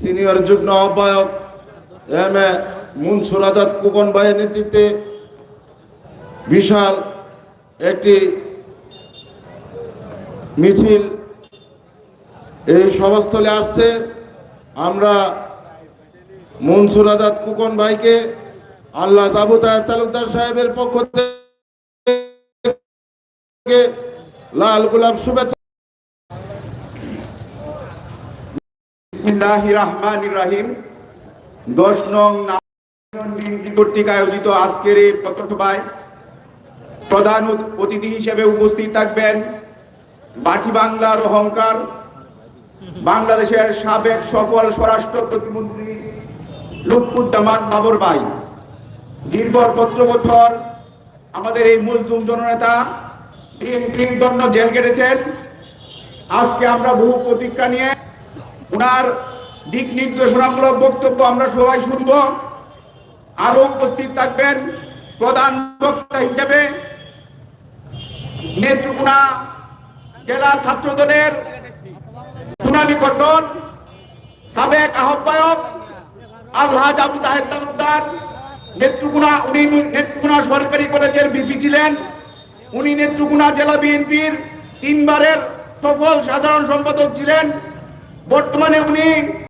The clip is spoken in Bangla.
সিনিয়র যুগ্ম আহ্বায়ক এম এ মুনসুর আজাদ কুকন ভাইয়ের নেতৃত্বে বিশাল একটি মিছিল এই সভাস্থলে আসছে। আমরা মনসুর আজাদ কুকন ভাইকে আল্লাহ তাবুতায় তালুকদার সাহেবের পক্ষ থেকে লাল গোলাপ শুভেচ্ছা দশ নং আয়োজিত আজকের এই প্রধান অতিথি হিসেবে উপস্থিত থাকবেন বাংলার অহংকার, বাংলাদেশের সাবেক সফল স্বরাষ্ট্র প্রতিমন্ত্রী লুৎফুজ্জামান বাবর ভাই। দীর্ঘ সতেরো বছর আমাদের এই মজলুম জননেতা জন্য জেল কেটেছেন। আজকে আমরা বহু প্রতীক্ষা নিয়ে ওনার দিক নির্দেশনামূলক বক্তব্য আমরা সবাই শুনব। আরও উপস্থিত থাকবেন প্রধান বক্তা হিসেবে নেত্রকোনা জেলা ছাত্র দলের কটন সাবেক আহ্বায়ক আলহাজ আবু তাহের তালুকদার, নেত্রকোনা, উনি নেত্রকোনা সরকারি কলেজের বিপি ছিলেন। উনি নেত্রকোনা জেলা বিএনপির তিনবারের সফল সাধারণ সম্পাদক ছিলেন। বর্তমানে উনি